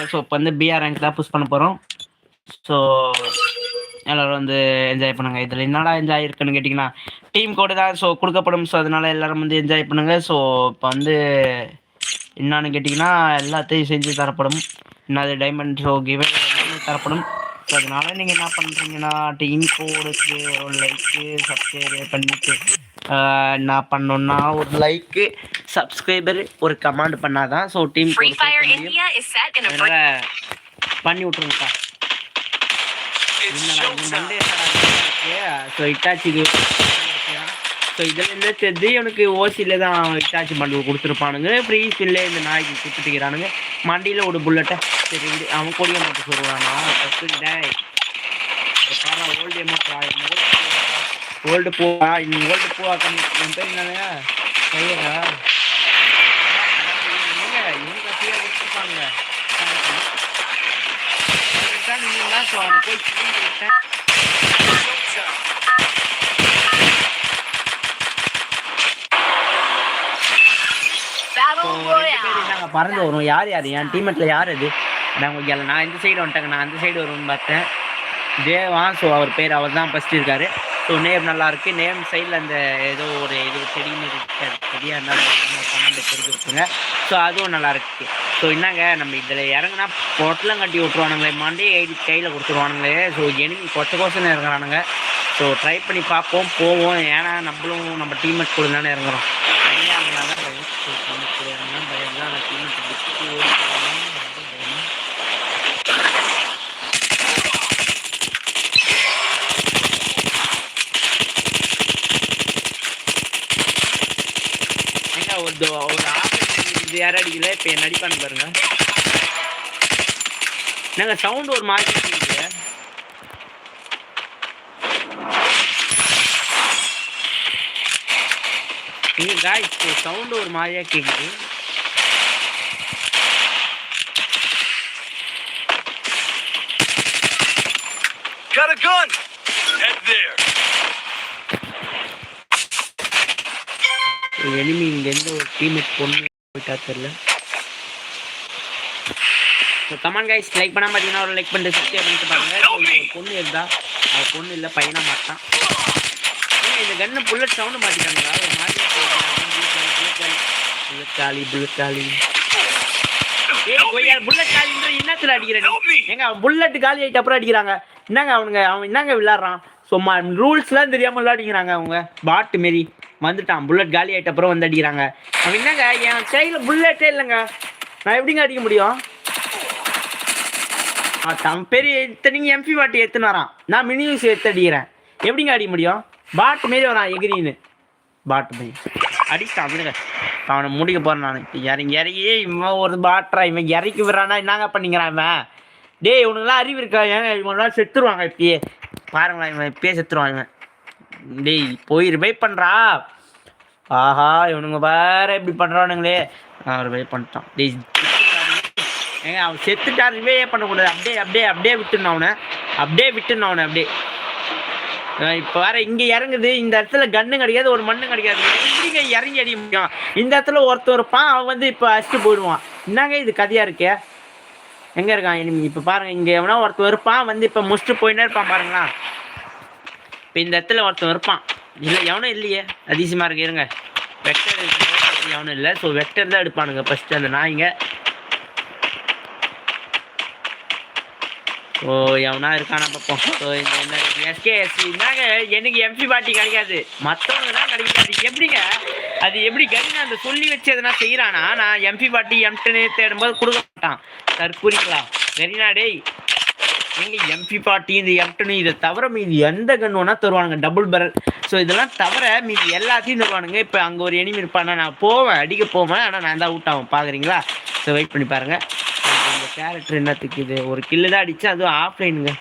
பண்ணுவாங்க ஸோ இப்போ வந்து பிஆர் ரேங்க் தான் புஷ் பண்ண போகிறோம் ஸோ எல்லாரும் வந்து என்ஜாய் பண்ணுங்கள் இதில் என்னடா என்ஜாய் இருக்குன்னு கேட்டிங்கன்னா டீம் கோடு தான் ஸோ கொடுக்கப்படும். ஸோ அதனால எல்லோரும் வந்து என்ஜாய் பண்ணுங்கள் ஸோ இப்போ வந்து என்னான்னு கேட்டிங்கன்னா எல்லாத்தையும் செஞ்சு தரப்படும். என்னது டைமண்ட் ஷோ கிவே தரப்படும். ஸோ அதனால நீங்கள் என்ன பண்ணுறீங்கன்னா டீம் கோடுக்கு ஒரு லைக்கு சப்ஸ்கிரைப் பண்ணிட்டு ஆஹ், என்ன பண்ணணும்னா ஒரு லைக்கு சப்ஸ்கிரைபர் ஒரு கமாண்ட் பண்ணாதான் ஸோ டீம் பண்ணி விட்ருங்கக்கா ஸோ இட்டாச்சிக்கு ஸோ இதில் இருந்து தெரிஞ்சு எனக்கு ஓசியில் தான் இட்டாச்சி பண்டில் கொடுத்துருப்பானுங்க. ஃப்ரீ ஸ்பில்லே இந்த நாய்க்கு கொடுத்துட்டுக்கிறானுங்க மண்டியில் ஒரு புல்லட்டை சரி விடு, அவன் கொடிய மட்டும் சொல்லுவானா? தப்பு ஓல்டு எமோட்டா ஓல்டு பூவா இன்னும் ஓல்டு பூவா கம்மி என் பேர் என்னங்க கையரா பேர் பறந்து வரும். யார் யார்? என் டீமெட்டில் யார் அது? நான் கொஞ்சம் நான் இந்த சைடு வந்துட்டேங்க. நான் அந்த சைடு வருவேன்னு பார்த்தேன். தேவா ஸோ அவர் பேர் அவர் தான் ஃபஸ்ட் இருக்காரு. ஸோ நேம் நல்லாயிருக்கு நேம் சைடில் அந்த ஏதோ ஒரு இது செடின்னு இருக்கு செடியாக இருந்தால் கமெண்ட் தெரிஞ்சு ஸோ அதுவும் நல்லாயிருக்கு ஸோ என்னங்க நம்ம இதில் இறங்குனா பொட்டலம் கட்டி விட்ருவானுங்களே மாண்டே எழுதி கையில் கொடுத்துருவானுங்களே. ஸோ எனிமி கொச்ச கொசன்னு இறங்குறானுங்க. ஸோ ட்ரை பண்ணி பார்ப்போம் போவோம். ஏன்னா நம்மளும் நம்ம டீம்மேட் கூட தானே இறங்குறோம் தனியாக இருந்தால் தான் பயம் ஸோ டீம்மேட் கூட இறங்கினா பயம் தான் நான் டீம்மேட் விட்டு ஓடி போகலாம் ரொம்ப பயம் ஏங்க ஒரு தோ- ஒரு ஆஃபீஸ் இது யாரும் அடிக்கல இப்போ என்ன அடிப்பான்னு பாருங்க என்னங்க சவுண்ட் ஒரு மாதிரி ஏங்க காய்ஸ் சவுண்ட் ஒரு மாதிரியா கேக்குது Got a gun! Head there. Enemy இங்க எந்த ஒரு டீம்மேட் பொண்ணு போயிட்டா தெரியல ஸோ கமான் கைஸ் லைக் பண்ணாம பார்த்தீங்கன்னா ஒரு லைக் பண்ணிட்டு சப்ஸ்கிரைப் பண்ணிட்டு பாருங்க. So, இங்க பொண்ணு இருந்தா அவ பொண்ணு இல்லை பையனா மாட்டான். ஏங்க, இந்த கன்னு புல்லட் சவுண்டு மாட்டிட்டாங்களா ஒரு மாதிரி புல்லட் காலி புல்லட் காலி ஏய் கொய்யா புல்லட் காலின்ற என்னத்துல அடிக்கிறேன் நீ? ஏங்க அவன் புல்லட் காலி ஆயிட்டு அப்புறம் அடிக்கிறாங்க. என்னங்க அவனுங்க? அவன் என்னங்க விளையாடுறான்? சும்மா ரூல்ஸ்லாம் தெரியாமல் விளையாடிக்கிறாங்க அவங்க. பாட்டு மாரி வந்துட்டான். புல்லட் காலி ஆகிட்ட அப்புறம் வந்து அடிக்கிறாங்க. அவன் என்னங்க என் கையில் புல்லட்டே இல்லைங்க. நான் எப்படிங்க அடிக்க முடியும்? தம் பெரிய நீங்கள் எம்பி பாட்டி எடுத்துன்னு வரான். நான் மினி யூஸ் எடுத்து அடிக்கிறேன் எப்படிங்க அடிக்க முடியும்? பாட்டு மாரி வரான் எகிரின்னு. பாட்டு மாரி அடித்தான் அப்படிங்க அவனை முடிக்க போகிறேன் நான். இறங்கி இறங்கி இவன் ஒரு பாட்ரா இவன் இறக்கி விடுறானா என்னங்க பண்ணிக்கிறான் இவன்? டேய் இவனுக்குலாம் அறிவு இருக்கா? ஏங்க இவனெல்லாம் செத்துருவாங்க இப்பயே பாருங்களேன் இவன் இப்பயே செத்துருவான் இவன். டேய் போய் ரிவைவ் பண்ணுறா ஆஹா இவனுங்க வேற இப்படி பண்ணுறானுங்களே நான் ரிவைவ் பண்ணிட்டான். டேய் ஏங்க அவன் செத்துட்டா ரிவே பண்ணக்கூடாது. அப்படியே அப்படியே அப்படியே விட்டுணும் அவனை. அப்படியே விட்டுணும் அவனை அப்படியே. இப்போ வேற இங்கே இறங்குது. இந்த இடத்துல கன்னு கிடைக்காது ஒரு மண்ணு கிடைக்காது. எப்படிங்க இறங்கி அடிக்க முடியும் இந்த இடத்துல ஒருத்தன் இருப்பான் அவன் வந்து இப்போ அடிச்சுட்டு போயிடுவான். என்னங்க இது கதையாக இருக்கே? எங்கே இருக்கான் இனிமே இப்போ பாருங்கள் இங்கே எவனா ஒருத்தன் இருப்பான் வந்து இப்போ முடிச்சுட்டு போயின்னே இருப்பான் பாருங்களா இப்போ இந்த இடத்துல ஒருத்தன் இருப்பான். இல்லை எவனும் இல்லையே. அதிசயமாக இருக்கு இருங்க. வெக்டர் எவனும் இல்லை. ஸோ வெக்டர் தான் எடுப்பானுங்க ஃபஸ்ட்டு அந்த நாய்ங்க. ஓ எவனா இருக்கானா பார்ப்போம் ஸோ இந்த என்ன எஸ்கேஎஸ் என்னங்க எனக்கு எம்பி பாட்டி கிடைக்காது மற்றவங்க தான் கிடைக்காது. எப்படிங்க? அது எப்படி கடினா அந்த சொல்லி வச்சு எதனா செய்கிறானா நான் எம்பி பாட்டி எம்டனே தேடும்போது கொடுக்க மாட்டான். தற்கூறிங்களா கரினா டேய். எங்க எம்பி பாட்டி இந்த எம்டனு இதை தவிர மீதி எந்த கன் வேணா தருவானுங்க. டபுள் பரல் ஸோ இதெல்லாம் தவிர மீதி எல்லாத்தையும் தருவானுங்க. இப்போ அங்கே ஒரு எனிமி இருப்பானா நான் போவேன். அடிக்க போவேன். ஆனால் நான் தான் அவுட் ஆகும் பார்க்குறீங்களா ஸோ வெயிட் பண்ணி பாருங்கள் கேரக்டர் என்னத்துக்கு இது ஒரு கில்லு தான் அடிச்சு அதுவும் ஆஃப்லைனுங்க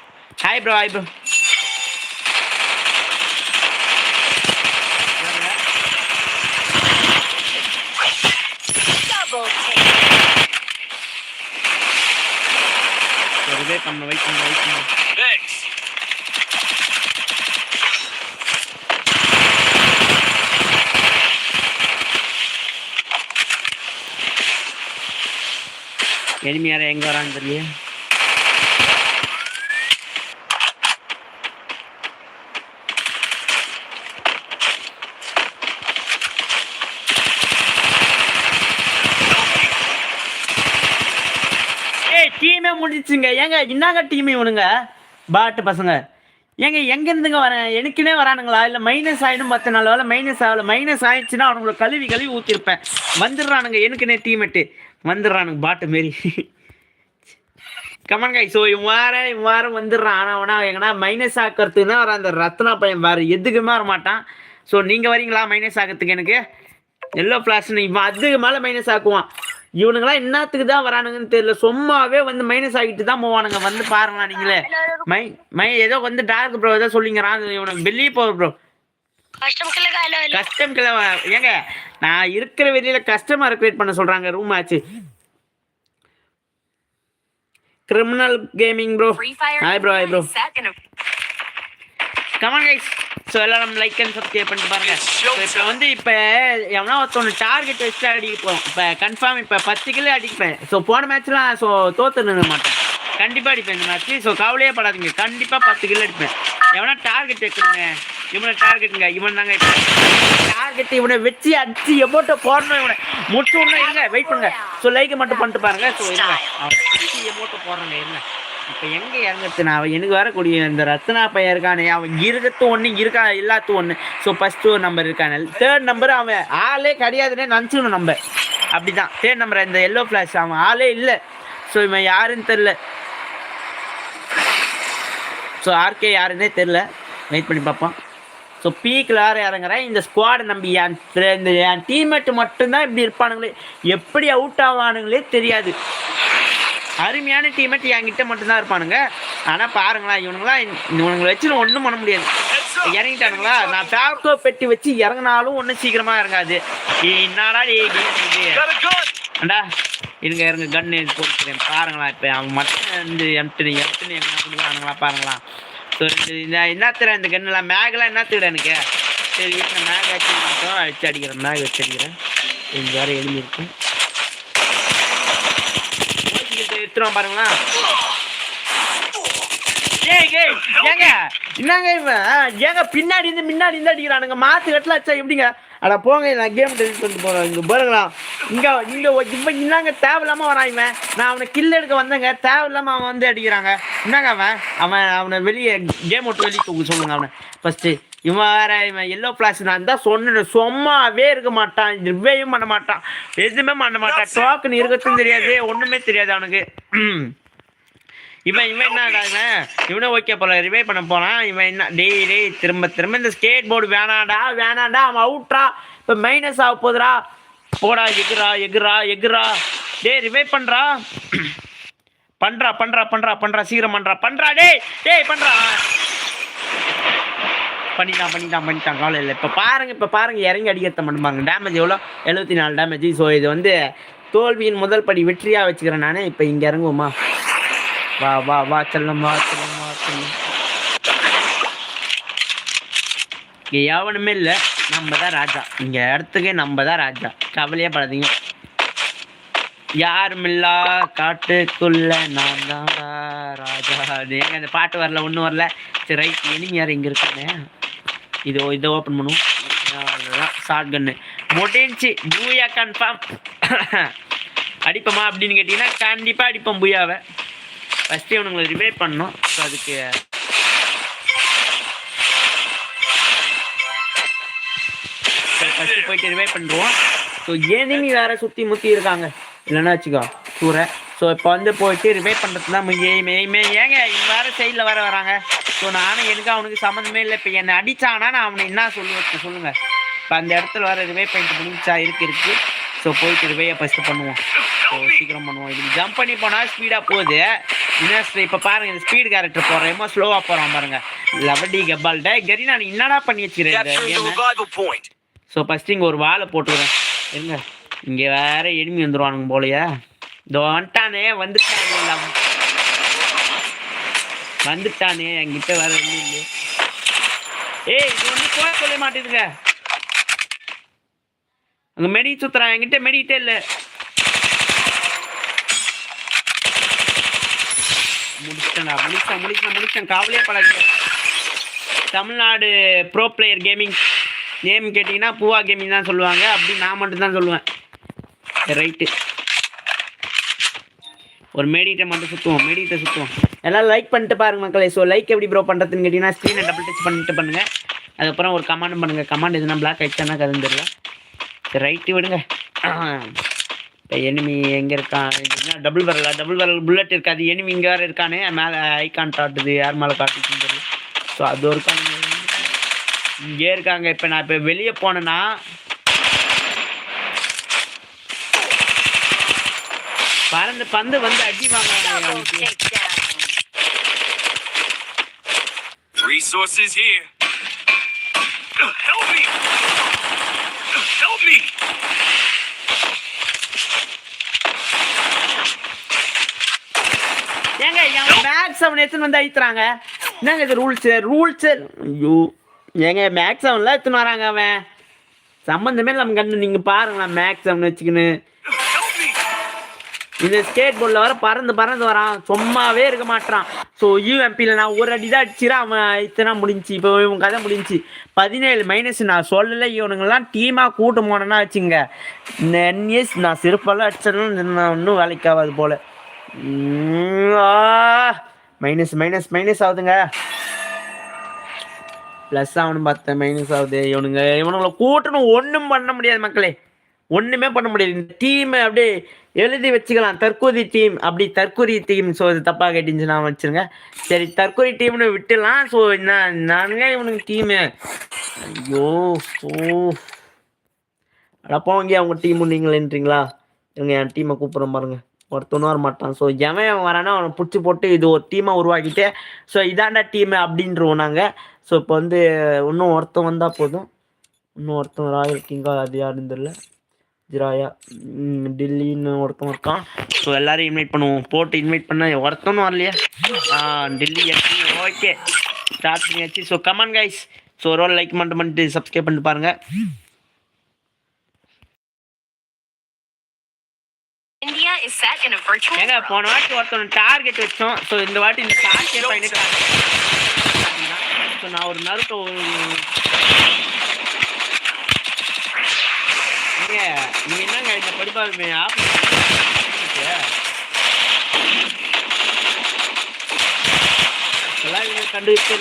hi bro hi bro Double take. பண்ண. வெயிட் பண்ண Thanks. எங்கே வரான்னு தெரியல. ஏய் டீமே முடிச்சுங்க ஏங்க என்னங்க டீம் இவனுங்க? பாட்டு பசங்க. ஏங்க எங்கேருந்துங்க வரேன் எனக்குனே வரானுங்களா? இல்லை மைனஸ் ஆகிடும் பத்து நாள் வேலை மைனஸ் ஆகலை. மைனஸ் ஆயிடுச்சுன்னா அவனுங்களை கழுவி கழுவி ஊற்றிருப்பேன் வந்துடுறானுங்க எனக்குனே டீமெட்டு வந்துடுறானுங்க பாட்டு மாரி. கமன் கை ஸோ இவன் வாரம் வந்துடுறான். ஆனால் அவனா எங்கன்னா மைனஸ் ஆக்கிறதுக்கு தான் வர அந்த ரத்னா பையன் வேறு. எதுக்குமே வர மாட்டான் ஸோ நீங்கள் வரீங்களா மைனஸ் ஆக்கிறதுக்கு எனக்கு? எல்லோ ஃப்ளாஷ்னு இவன் அதுக்கு மேலே மைனஸ் ஆக்குவான். இவனுங்களாம் என்னத்துக்கு தான் வரானுங்கன்னு தெரியல. சும்மாவே வந்து மைனஸ் ஆகிட்டு தான் போவானுங்க. வந்து பாருங்களா நீங்களே. மை மை ஏதோ வந்து டார்க் ப்ரோ ஏதோ சொல்லிங்கிறான். இவனுக்கு வெளியே போகிற ப்ரோ கஷ்டம் கிளக்க இல்ல இல்ல கஸ்டம் கிள ஏங்க நான் இருக்கிற வெளியில கஸ்டமர் கிரியேட் பண்ண சொல்றாங்க ரூம் ஆச்சு. Criminal gaming bro. Hi bro hi bro come on guys so எல்லாரும் லைக் அண்ட் சப்ஸ்கிரைப் பண்ணிட்டு பாருங்க. இப்போ வந்து இப்போ எவனா ஒருத்தவங்க டார்கெட் வச்சுட்டு அடிப்போம் இப்போ கன்ஃபார்ம் இப்போ பத்து கிலோ அடிப்பேன். ஸோ போன மேட்ச்லாம் ஸோ தோத்து நின்று மாட்டேன். கண்டிப்பாக அடிப்பேன் இந்த மேட்ச் ஸோ கவலையே படாதீங்க. கண்டிப்பாக பத்து கிலோ அடிப்பேன். எவனா டார்கெட் வைக்கணுங்க? இவனை டார்கெட்டுங்க இவன் தாங்க டார்கெட் இவனை வச்சு அடிச்சு எமௌண்ட்டை போடணும் இவனை? முடிச்சு ஒன்றும் இருங்க வெயிட் பண்ணுங்க. ஸோ லைக் மட்டும் பண்ணிட்டு பாருங்க. ஸோ இருங்க. எமௌண்ட்டை போடுறேங்க இருங்க. இப்போ எங்க இறங்குறது நான் அவன் எனக்கு வரக்கூடிய இந்த ரத்னா பையன் இருக்கானே. அவன் இருக்கிறது ஒன்று இருக்கா எல்லாத்தும் ஒன்று ஸோ ஃபஸ்ட்டு ஒரு நம்பர் இருக்கானே. தேர்ட் நம்பர் அவன் ஆளே கிடையாதுன்னே நினச்சிக்கணும் நம்ம. அப்படிதான். தேர்ட் நம்பர் இந்த எல்லோ ஃப்ளாஷ் அவன் ஆளே இல்லை. ஸோ இவன் யாருன்னு தெரில ஸோ ஆர்கே யாருன்னே தெரில வெயிட் பண்ணி பார்ப்போம். ஸோ பீக்கில் யார் இறங்குறேன் இந்த ஸ்குவாடை நம்பி என் இந்த என் டீம்மேட்டு மட்டும்தான் இப்படி இருப்பானுங்களே. எப்படி அவுட் ஆவானுங்களே தெரியாது. அருமையான டீம்மேட் என்கிட்ட மட்டும்தான் இருப்பானுங்க. ஆனால் பாருங்களேன் இவனுங்களா இவனுங்களை வச்சு ஒன்றும் பண்ண முடியாது. இறங்கிட்டானுங்களா? நான் பேக்கோ பெட்டி வச்சு இறங்கினாலும் ஒன்றும் சீக்கிரமாக இறங்காது. ஏய், என்னடா அண்டா இருங்க இருங்க கன் போட்டுக்கிறேன். பாருங்களா இப்போ அவன் மட்டும் வந்து எம்ட்டு எம்ட்டு என்ன கொடுக்குறானுங்களா பாருங்களா. ஸோ இந்த என்னத்துற இந்த கன்னுலாம் மேகெல்லாம் என்னத்துக்கிட எனக்கு? சரி இருங்க மேக் வச்சு மட்டும் அடிச்சு அடிக்கிறேன் மேக் வச்சு அடிக்கிறேன். இந்த வேறு எழுதியிருக்கு எடுத்துருவோம் பாருங்களா. ஏய் ஏங்க என்னங்க இவன்? ஏங்க பின்னாடி இருந்து முன்னாடி இருந்து அடிக்கிறானுங்க. மாத்து கட்டல எப்படிங்க? அட போங்க நான் கேம் டெலிட் பண்ணிட்டு போறேன். இங்க பாருங்களா. இங்க இங்க இவன் என்னங்க தேவையில்லாம வரான் இவன். நான் அவனை கில் எடுக்க வந்தேங்க. தேவையில்லாம அவன் வந்து அடிக்கிறாங்க. என்னங்க அவன். அவன் அவனை வெளியே கேம் விட்டு வெளியே தூக்க சொல்லுங்க அவனை. ஃபர்ஸ்ட் இவன் வேற இவன் எல்லோ பிளாஸ் நான் தான் சொன்னேன். சும்மாவே இருக்க மாட்டான். ரிவ்வேயும் பண்ண மாட்டான். எதுவுமே பண்ண மாட்டான். டோக்கன் இருக்கத்தும் தெரியாது. ஒண்ணுமே தெரியாது அவனுக்கு. இவன் இவன் என்ன இவனே ஓகே போல ரிவை பண்ண போனான் இவன் என்ன டேய் டேய் திரும்ப திரும்ப இந்த ஸ்கேட் போர்டு வேணாடா வேணாடா அவன் அவுட்ரா இப்போ மைனஸ் ஆக போகுதுடா. போடா எகுரா எகுரா எகுரா டேய் ரிவை பண்றா. பண்றா பண்றா பண்றா பண்றா சீக்கிரம் பண்றா. பண்றா டேய் டேய் பண்றா. பண்ணிட்டான் பண்ணிட்டான் பண்ணிட்டான் காலையில் இல்லை. இப்போ பாருங்க இப்போ பாருங்க இறங்கி அடிக்கிறத பண்ணுவாங்க டேமேஜ் எவ்வளோ? எழுபத்தி நாலு டேமேஜ் ஸோ இது வந்து தோல்வியின் முதல் படி வெற்றியாக வச்சுக்கிறேன் நான். இப்போ இங்கே இறங்குவோமா? வா வா வா செல்லம் வா செல்லம் வா செல்லம். இங்கே எவனுமே இல்லை. நம்ம தான் ராஜா. இங்கே இடத்துக்கே நம்ம தான் ராஜா. கவலையே படாதீங்க. யாருமில்லா காட்டுக்குள்ள நான் தான் ராஜா. ஏங்க அந்த பாட்டு வரல ஒன்றும் வரல? சரி ரைட் இனிமே யார் இங்கே இருக்காங்க? இதோ இதை ஓப்பன் பண்ணுவோம். ஷார்ட் கன்னு முடிஞ்சு பூயா கன்ஃபார்ம் அடிப்போமா அப்படின்னு கேட்டிங்கன்னா கண்டிப்பாக அடிப்போம் பூயாவை. ஃபஸ்ட்டு இவனுங்களை ரிவைவ் பண்ணோம் ஸோ அதுக்கு போயிட்டு ரிவைவ் பண்ணுறோம் ஸோ எனிமி வேற சுற்றி முற்றி இருக்காங்க. இல்லைன்னா வச்சுக்கோ சூறை ஸோ இப்போ வந்து போயிட்டு ரிவைவ் பண்ணுறது தான் எய்மே எய்மே ஏங்க இவங்க வேறு சைடில் வேற வராங்க. ஸோ நானும் எனக்கு அவனுக்கு சம்மந்தமே இல்லை. இப்போ என்னை அடிச்சானா நான் அவனை என்ன சொல்லுவேன் சொல்லுங்கள் இப்போ அந்த இடத்துல வர ரிவைவ் பண்ணிட்டு முடிஞ்சா இருக்கு இருக்கு. ஸோ போயிட்டு ரிவையை ஃபஸ்ட்டு பண்ணுவோம். ஸோ சீக்கிரம் பண்ணுவோம். இதுக்கு ஜம்ப் பண்ணி போனால் ஸ்பீடாக போகுது. இன்னும் இப்போ பாருங்க இந்த ஸ்பீடு கேரக்டர் போடுறேமோ ஸ்லோவாக போகிறான் பாருங்க. லவடி கெப்பால்ட கரி நான் என்னடா பண்ணி வச்சுக்கிறேன் ஸோ ஃபஸ்ட்டு இங்கே ஒரு வாழை போட்டுக்கிறேன். இருங்க இங்கே வேற எனிமி வந்துருவானுங்க போலையா. இதோ வந்துட்டானே வந்துட்டானே வந்துட்டானே என்கிட்ட வேற ஒன்றும் இல்லை. ஏய் இது வந்து போக சொல்ல மாட்டேதுங்க. அங்கே மெடி சுற்றுறான் என்கிட்ட மெடிக்கிட்டே இல்லை. முடிச்சிட்டேன் முடிச்சேன் முடிச்சேன் முடிச்சேன் கவலையே படாது Tamil Nadu bro player gaming name கேட்டிங்கன்னா பூவா கேமிங் தான் சொல்லுவாங்க. அப்படி நான் மட்டும்தான் சொல்லுவேன். ரைட்டு ஒரு மேடிட்டை மட்டும் சுற்றுவோம் மேடிட்டை சுற்றுவோம் எல்லாம் லைக் பண்ணிட்டு பாருங்க மக்களே. ஸோ லைக் எப்படி ப்ரோ பண்ணுறதுன்னு கேட்டிங்கன்னா ஸ்க்ரீனை டபுள் டச் பண்ணிட்டு பண்ணுங்க. அதுக்கப்புறம் ஒரு கமெண்ட் பண்ணுங்கள் கமெண்ட் எதுனா பிளாக் ஆகிடுச்சானா கதுன்னு தெரியல. ரைட்டு விடுங்க. இப்போ எனிமி எங்கே இருக்கான் என்ன டபுள் வரல டபுள் வரல் புல்லட் இருக்காது. எனிமி இங்கே வேறு இருக்கானே. மேலே ஐக்கான் காட்டுது. யார் மேலே காட்டுச்சுன்னு தெரியல. ஸோ அது ஒரு இங்கே இருக்காங்க இப்போ நான் இப்போ வெளியே போனேன்னா பறந்து பந்து வந்து அடி வாங்குறாங்க Double எனக்கு. takedown. Resources here. Help me! Help me! ஏங்க என் மேக்ஸ் அவன் எடுத்துன்னு வந்து அழித்துறாங்க என்னங்க இது ரூல்ஸு ரூல்ஸு ஐயோ ஏங்க மேக்ஸ் அவன்லாம் எடுத்துன்னு வராங்க அவன். சம்மந்தமே நம்ம கண்ணு நீங்கள் பாருங்களேன் மேக்ஸ் வச்சுக்கின்னு. இந்த ஸ்கேட் போர்டில் வர பறந்து பறந்து வரான். சும்மாவே இருக்க மாட்டான் ஸோ யூஎம்பியில் நான் ஒரு அடி தான் அடிச்சிடறேன் அவன் இத்தனை முடிஞ்சு இப்போ இவன் கதை முடிஞ்சு. பதினேழு மைனஸ் நான் சொல்லலை இவனுங்கெல்லாம் டீமாக கூட்டம் போனேன்னா வச்சுங்க. இந்த என்எஸ் நான் சிறப்பெல்லாம் அடிச்சிடணும் நான் இன்னும் வேலைக்கு ஆகாது போல். மைனஸ் மைனஸ் மைனஸ் ஆகுதுங்க. ப்ளஸ் ஆகணும் பார்த்தேன் மைனஸ் ஆகுது. இவனுங்க இவனுங்களை கூட்டணும் ஒன்றும் பண்ண முடியாது மக்களே. ஒன்றுமே பண்ண முடியாது. இந்த டீமை அப்படியே எழுதி வச்சுக்கலாம். தற்கொலை டீம் அப்படி தற்கொலை டீம் ஸோ இது தப்பாக கேட்டுச்சுன்னா வச்சுருங்க. சரி தற்கொலை டீம்னு விட்டுலாம் ஸோ என்ன நானுங்க இவனுக்கு டீமு ஐயோ ஓ அடப்போங்க அவங்க டீம் நீங்களேன்றீங்களா? இவங்க என் டீமை கூப்பிட்றோம் பாருங்க. ஒருத்தனும் வர மாட்டான். ஸோ எவன் வரானோ அவனை பிடிச்சி போட்டு இது ஒரு டீமாக உருவாக்கிட்டு ஸோ இதாண்டா டீமு அப்படின்றோம் நாங்கள் ஸோ இப்போ வந்து இன்னும் ஒருத்தன் வந்தால் போதும். இன்னும் ஒருத்தன் ராயல் கிங்கா அது யாருன்னு தெரியல. ஜிராயா. டில்லின்னு ஒருத்தன் இருக்கான். ஸோ எல்லாரையும் இன்வைட் பண்ணுவோம். போட்டு இன்வைட் பண்ண ஒருத்தனும் வரலையா. டில்லி ஓகே ஸ்டார்ட் பண்ணியாச்சு so come on guys so ஒரு லைக் மட்டும் பண்ணிட்டு சப்ஸ்கிரைப் பண்ணிட்டு பாருங்க. India is set in a virtual ஏங்க. போன வாட்டி ஒருத்தன் டார்கெட் வச்சோம். ஸோ இந்த வாட்டி இந்த டார்கெட் ஸோ நான் ஒரு நருட்டோ ஏங்க நீங்க என்னங்க இந்த படிப்பாலுமே ஆஃப் எல்லாம் இவங்க கண்டுபிடிச்சு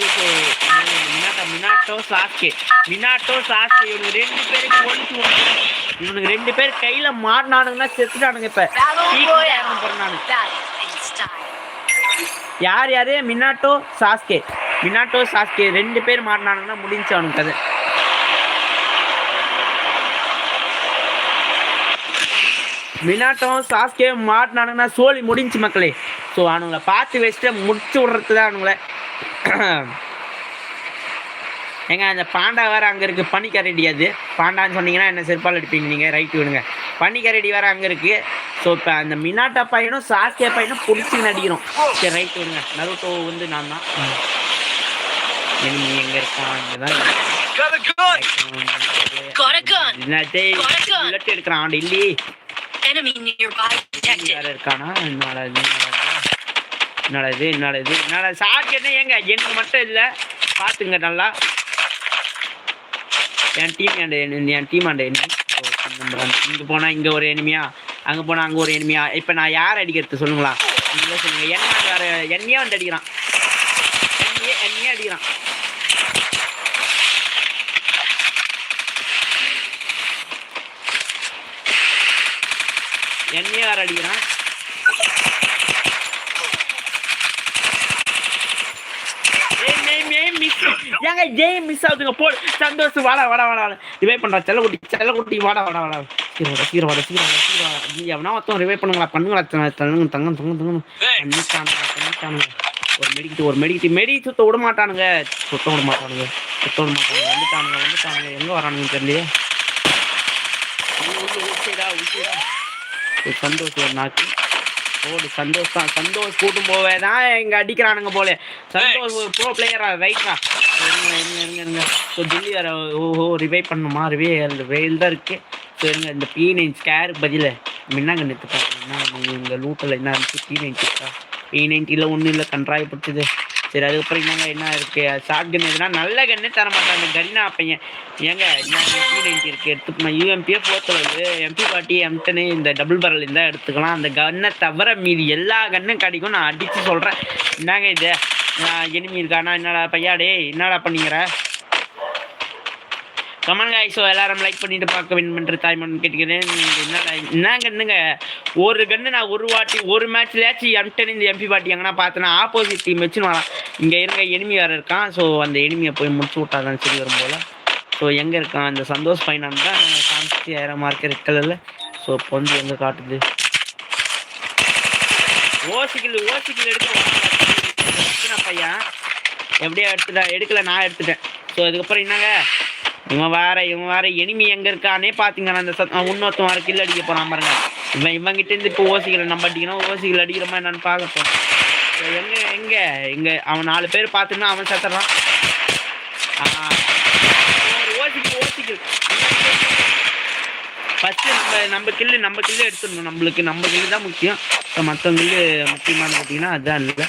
Minato Minato Sasuke. Minato Sasuke. இவங்க ரெண்டு பேரும் கொண்டு இவனுக்கு ரெண்டு பேர் கையில மாட்டினானுங்கன்னா செத்துட்டானுங்க இப்ப. style. யார் யாரு? Minato Sasuke. மினாட்டோ சாஸ்கே ரெண்டு பேர் மாறினானுங்கன்னா முடிஞ்சு அவனுக்கு அது மினாட்டோ சாஸ்கே மாட்டினானுங்கன்னா சோழி முடிஞ்சு மக்களே. ஸோ அவனுங்களை பார்த்து வச்சுட்டு முடிச்சு விடுறது தான் அவனுங்கள. ஏங்க அந்த பாண்டா வேற அங்கே இருக்கு. பனிக்கரடி அது. பாண்டான்னு சொன்னீங்கன்னா என்ன செருப்பால் அடிப்பீங்க நீங்கள் ரைட்டு விடுங்க. பனிக்கரடி வேற அங்கே இருக்கு. ஸோ இப்போ அந்த மினாட்டா பையனும் சாஸ்கே பையனும் பிடிச்சி நடிக்கிறோம். சரி ரைட்டு விடுங்க. நருட்டோ வந்து நான் தான். Enemy எங்க இருக்கான் இங்கே தான் Got a gun! Got a gun. Got a gun. Bullet எடுக்கிறான். டெல்லி Enemy nearby detected. யார் இருக்கானா? என்னோட என்னோட இது? என்னோட இது என்னோட சாக்கு என்ன? ஏங்க எனக்கு மட்டும் இல்லை. பார்த்துங்க நல்லா. என் டீம் அண்ட் என் டீம் அண்ட் enemy இங்கே போனால் இங்கே ஒரு எனிமியா அங்கே போனால் அங்கே ஒரு எனிமியா இப்போ நான் யார் அடிக்கிறது சொல்லுங்களா? நீங்களே சொல்லுங்கள் என்ன வேறு என்னையே வந்து அடிக்கிறான். என்னையே என்னையே அடிக்கிறான். என்னையே வேறு அடிக்கிறான். ஏங்க ஜெய் மிஸ் ஆகுதுங்க. போ சந்தோஷம் வாடா வாடா வாடா ரிவை பண்றா. செல்லக்குட்டி செல்லக்குட்டி வாடா வாடா வாடா. சீர வாடா சீர வாடா சீர வாடா சீர வாடா. நீ எவனா ஒருத்தன் ரிவை பண்ணுங்களா பண்ணுங்களா தங்க தங்க தங்க தங்க தங்க பண்ணிட்டானுங்க பண்ணிட்டானுங்க ஒரு மெடிக்கிட்டு ஒரு மெடிக்கிட்டு. மெடி சுத்த விட மாட்டானுங்க. சுத்த விட மாட்டானுங்க. சுத்த விட மாட்டானுங்க. வந்துட்டானுங்க வந்துட்டானுங்க. எங்க வரானுங்கன்னு தெரியலையே. உச்சைடா உச்சைடா ஒரு சந்தோஷம் ஒரு நாக்கு. ஓடு சந்தோஷ் தான் சந்தோஷ் கூட்டும் போவே தான் இங்கே அடிக்கிறானுங்க போல. சந்தோஷ் ஒரு ப்ரோ பிளேயரா ரைட்டா இருங்க இருங்க இருங்க இருங்க. ஸோ டெல்லி வேற ஓஹோ ரிவை பண்ணுமா ரிவே வெயில் தான் இருக்கு. ஸோ இருங்க இந்த பி நைன் ஸ்கேருக்கு பதில். முன்னாங்க நிறுத்துப்பாங்க என்ன இந்த லூட்டில் என்ன இருந்துச்சு? பி நைன் இருக்கா பி நைன்ட்டியில் ஒன்றும் இல்லை கன்றாயப்பட்டுது சரி அதுக்கப்புறம் என்னங்க என்ன இருக்கு? ஷார்ட் கன் எதுனா நல்ல கன்னே தர மாட்டாங்க. கன்னா பையன். ஏங்க என்ன பி நைன்ட்டி இருக்கு எடுத்துக்கணும் யூஎம்பியே போத்துறது எம்பி பாட்டி எம்டனு இந்த டபுள் பரல் இருந்தால் எடுத்துக்கலாம். அந்த கன்னை தவிர மீதி எல்லா கன்னும் கிடைக்கும் நான் அடித்து சொல்கிறேன் என்னங்க இது? எனிமி இருக்கானா என்னடா பையா? என்னடா பண்ணிக்கிற கமெண்ட் ஸோ எல்லாரும் லைக் பண்ணிட்டு பார்க்க வேண்டும் பண்ணுற தாய்மன் கேட்டுக்கிறேன். என்னடா என்ன கண்ணுங்க? ஒரு கண்ணு நான் ஒரு வாட்டி ஒரு மேட்ச்லயாச்சும் எம்டன் இந்த எம்பி பாட்டி எங்கன்னா பார்த்தேன்னா ஆப்போசிட் டீம் வச்சுன்னு வரலாம். இங்கே இருக்க எனிமி வேறு இருக்கான். ஸோ அந்த எனிமியை போய் முடிச்சு விட்டா தான் சரி வரும் போல். ஸோ எங்கே இருக்கான்? அந்த சந்தோஷ் பையனான் தான் காமிச்சு ஆயிரம் மார்க் ரெட் கலரில் ஸோ இப்போ வந்து எங்கே காட்டுது? ஓசிக்கல் ஓசிக்கல் எடுக்க பையன். எப்படியோ எடுத்துட்டா எடுக்கல நான் எடுத்துட்டேன். ஸோ அதுக்கப்புறம் என்னங்க? இவன் வேற இவன் வேற எனிமி எங்கே இருக்கானே பார்த்தீங்கன்னா அந்த சத் இன்னொருத்தன் வேற கில் அடிக்க போகிறான் பாருங்க. இவன் இவன் இருந்து இப்போ ஓசிகளை நம்ம அடிக்கணும் ஓசிகள் அடிக்கிறோமா என்னன்னு பார்க்க எங்க எங்க? எங்க அவன் நாலு பேர் பார்த்துன்னா அவன் சத்துறான். ஆ, ஒரு ஓசிக்கு ஃபஸ்ட்டு நம்ம நம்ம கில்லு நம்ம கில்லு எடுத்துடணும். நம்மளுக்கு நம்ம கில்லு தான் முக்கியம். இப்போ மற்றவங்க கில்லு முக்கியமானு பார்த்தீங்கன்னா அதுதான் இல்லை.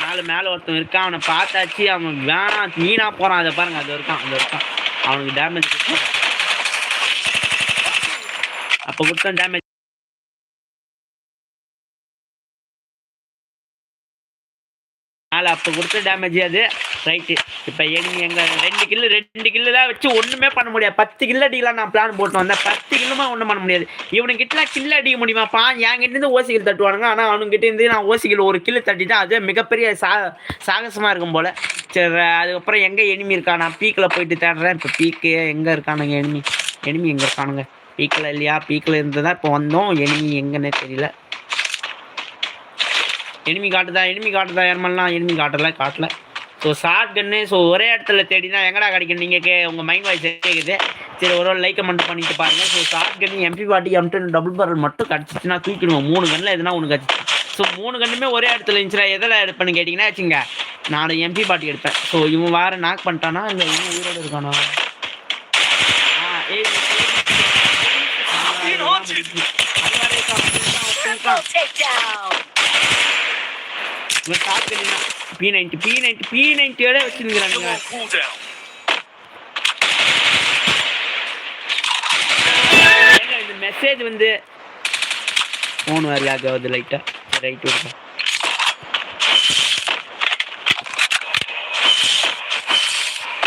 நாலு மேல ஒருத்தன் இருக்கான். அவனை பார்த்தாச்சு. அவன் வேணாம். மீனா போறான். அதை பாருங்க. அது இருக்கான். அது இருக்கான். அவனுக்கு டேமேஜ் அப்போ கொடுத்த டேமேஜ் மேல அப்போ கொடுத்த டேமேஜ் அது. ரைட்டு இப்போ எனிமி எங்கள் ரெண்டு கில்லு ரெண்டு கில்லு தான் வச்சு ஒன்றுமே பண்ண முடியாது. பத்து கில்லு அடிக்கலாம் நான் பிளான் போட்டு வந்தேன். பத்து கில்லுமா ஒன்றும் பண்ண முடியாது. இவனுக்கிட்டலாம் கில்லு அடிக்க முடியுமாப்பா என்கிட்ட இருந்து ஓசிகள் தட்டுவானுங்க. ஆனால் அவனுங்கிட்டேருந்து நான் ஓசிகள் ஒரு கில்லு தட்டிட்டேன் அது மிகப்பெரிய சா சாகசமாக இருக்கும் போல். சரி அதுக்கப்புறம் எங்கே எனிமி இருக்கா நான் பீக்கில் போயிட்டு தேடுறேன். இப்போ பீக்கு எங்கே இருக்கானுங்க? எனிமி எனிமி எங்கே இருக்கானுங்க? பீக்கில் இல்லையா? பீக்கில் இருந்து தான் இப்போ வந்தோம். எனிமி எங்கன்னே தெரியல. எனிமி காட்டுதா? எனிமி காட்டுதா? யாருமெல்லாம் எனிமி காட்டல காட்டல. ஸோ ஷார்ட் கன்னு ஸோ ஒரே இடத்துல தேடினா எங்கடா கிடைக்கும் நீங்கள் கே உங்கள் மைண்ட் வாய்ஸ் கேட்குது சரி ஒரு ஒரு லைக் கமெண்ட் பண்ணிட்டு பாருங்க. So short gun MP forty Emtan double barrel மட்டும் கிடச்சிச்சுன்னா தூக்கிடுவோம். மூணு கண்ணில் எதுனா ஒன்று கிடச்சிச்சு. ஸோ மூணு கண்ணுமே ஒரே இடத்துல இருந்துச்சுன்னா எதில் எடுப்பேன்னு கேட்டிங்கன்னா வச்சுங்க. நான் எம்பி பாட்டி எடுப்பேன். ஸோ இவன் வேறு நாக் பண்ணிட்டானா? இல்லை இவன் உயிரோடு இருக்கானா ஆ ஏய் Being haunted. Triple takedown. இவன் ஷார்ட் கன்னா P ninety P ninety P நைன்ட்டியோட Come வச்சுருக்கிறானுங்க இந்த மெசேஜ் வந்து ஃபோன் வேறு லாக் ஆகுது லைட்டாக ரைட் இருக்கும்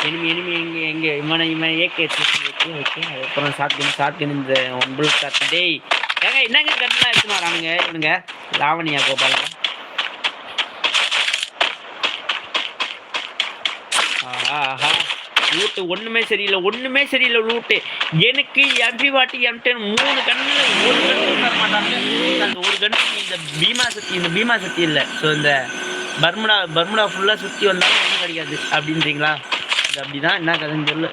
எனிமி எனிமி எங்கே எங்கே இவனை இவன் ஏகே தூக்கி வச்சு வச்சு அதுக்கப்புறம் சாப்பிட்டு சாப்பிட்டு இந்த ஒன்பது சாப்பிட்டு டேய் ஏங்க என்னங்க கண்ணெலாம் எடுத்துன்னு வரானுங்க? இவனுங்க லாவணியா கோபாலங்க ஆஹா ஆஹா லூட்டு ஒன்றுமே சரியில்லை ஒன்றுமே சரியில்லை லூட்டு. எனக்கு எம்பி வாட்டி எம்டன் மூணு கண்ணு ஒரு கண்ணு தர மாட்டாங்க அந்த ஒரு கண்ணு இந்த பீமா சக்தி இந்த பீமா சக்தி இல்லை. ஸோ இந்த பர்முடா பர்முடா ஃபுல்லாக சுற்றி வந்தாலும் ஒன்றும் கிடைக்காது. அப்படின்றீங்களா? இது அப்படிதான் என்ன கதைன்னு தெரியல.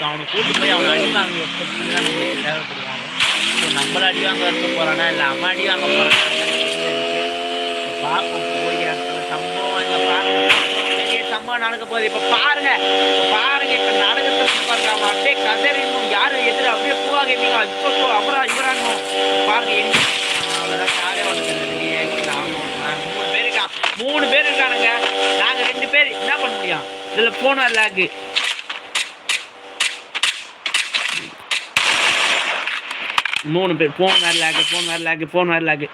அவனை கூட்டு போய் அவனை அடி வாங்க வைக்கிறதுக்கு தேவைப்படுவாங்க. ஸோ நம்மள அடி வாங்க வைக்க போகிறானா இல்லை அவன் அடி வாங்க போகிறானா பார்ப்போம் போய் சம்பவம் சம்பவம் நடக்க போகுது இப்போ பாருங்க பாருங்க இப்போ நடக்கிறது பாருங்க. அவன் அப்படியே கதறினும் யாரும் எதிர? அப்படியே பூவாக கேட்பீங்க அச்சோ அவரா இவரானோ பாருங்க எங்க அவ்வளோதான் வந்து மூணு பேர் இருக்கான் மூணு பேர் இருக்கானுங்க. நாங்கள் ரெண்டு பேர். என்ன பண்ண முடியும்? இதில் போன லேக்கு மூணு பேர். ஃபோன் வேறு லேக்கு ஃபோன் வேறு லேக்கு ஃபோன் வேறு லேக்கு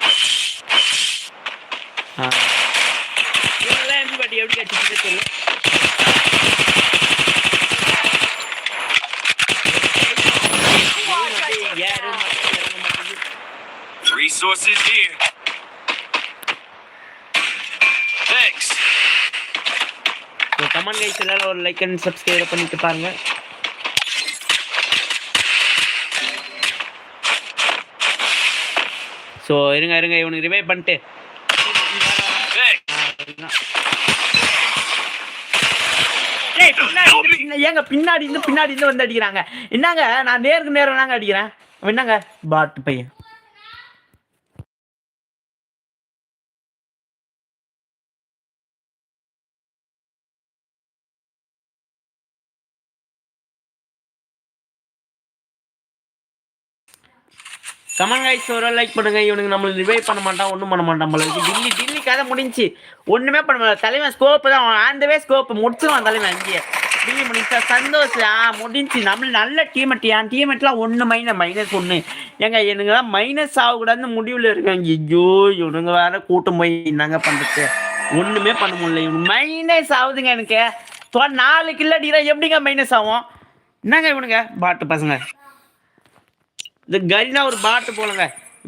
ஆ. இதெல்லாம் எம்பி பாட்டி எப்படி கட்சி சொல்லு Resources here. Thanks. So comment guys எல்லாரும் ஒரு லைக் அண்ட் சப்ஸ்கிரைப் பண்ணிட்டு பாருங்க ஸோ இருங்க இருங்க இவனுக்கு ரிவைவ் பண்ணிட்டு Thanks. ஆ, அதுதான். டேய் பின்னாடி இருந்து பின்ன- ஏங்க பின்னாடி இருந்து பின்னாடி இருந்து வந்து அடிக்கிறாங்க. என்னங்க நான் நேருக்கு நேரம் தாங்க அடிக்கிறேன். என்னங்க? பாட்டு பையன். கமெண்ட் கைஸ் லைக் பண்ணுங்க. இவனுக்கு நம்மளுக்கு ரிவைவ் பண்ண மாட்டான் ஒன்றும் பண்ண மாட்டான் போல டில்லி டில்லி கதை முடிஞ்சு ஒன்றுமே பண்ண முடியல. தலைவன் ஸ்கோப்பு தான். ஆண்டவே வே ஸ்கோப் முடிச்சிருவான் தலைவன் அங்கேயே. டில்லி முடிஞ்சா சந்தோஷ் ஆ முடிஞ்சு நம்மள நல்ல டீமெட் என் டீமெட்லாம் ஒன்று மைனஸ் மைனஸ் ஒன்று ஏங்க எனக்குலாம் மைனஸ் ஆகக்கூடாதுன்னு முடிவில் இருக்காங்க. ஐயோ இவனுங்க வேற கூட்டம் போய் என்னங்க பண்ணுறது ஒன்றுமே பண்ண முடியல. இவனுக்கு மைனஸ் ஆகுதுங்க எனக்கு. நாலு கிலோ அடிக்கிறா. எப்படிங்க மைனஸ் ஆகும்? என்னங்க இவனுங்க? பாட்டு பசங்க. இந்த கரினா ஒரு பாட்டு போலங்க.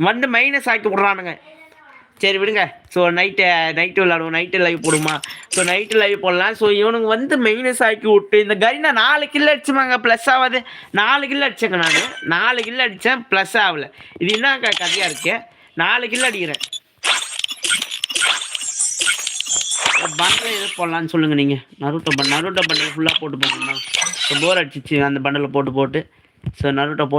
வந்து மைனஸ் ஆக்கி விட்றானுங்க. சரி விடுங்க. ஸோ நைட்டு நைட்டு விளாடுவோம் நைட்டு லைவ் போடுமா? ஸோ நைட்டு லைவ் போடலாம். ஸோ இவனுங்க வந்து மைனஸ் ஆக்கி விட்டு இந்த கரினா நாலு கில்லு அடிச்சுமாங்க. ப்ளஸ் ஆகாது நாலு கில்லு அடிச்சேங்க நான். நாலு கில்லு அடித்தேன் ப்ளஸ் ஆகல. இது என்ன கதையாக இருக்கு? நாலு கில்லு அடிக்கிறேன். பண்டில் எது போடலான்னு சொல்லுங்கள் நீங்கள் நருட்டோ பண் நருட்டோ பண்டில் ஃபுல்லாக போட்டு போகணும்னா போர் அடிச்சிச்சு. அந்த பண்டலை போட்டு போட்டு. ஸோ நருட்டோ போட்டு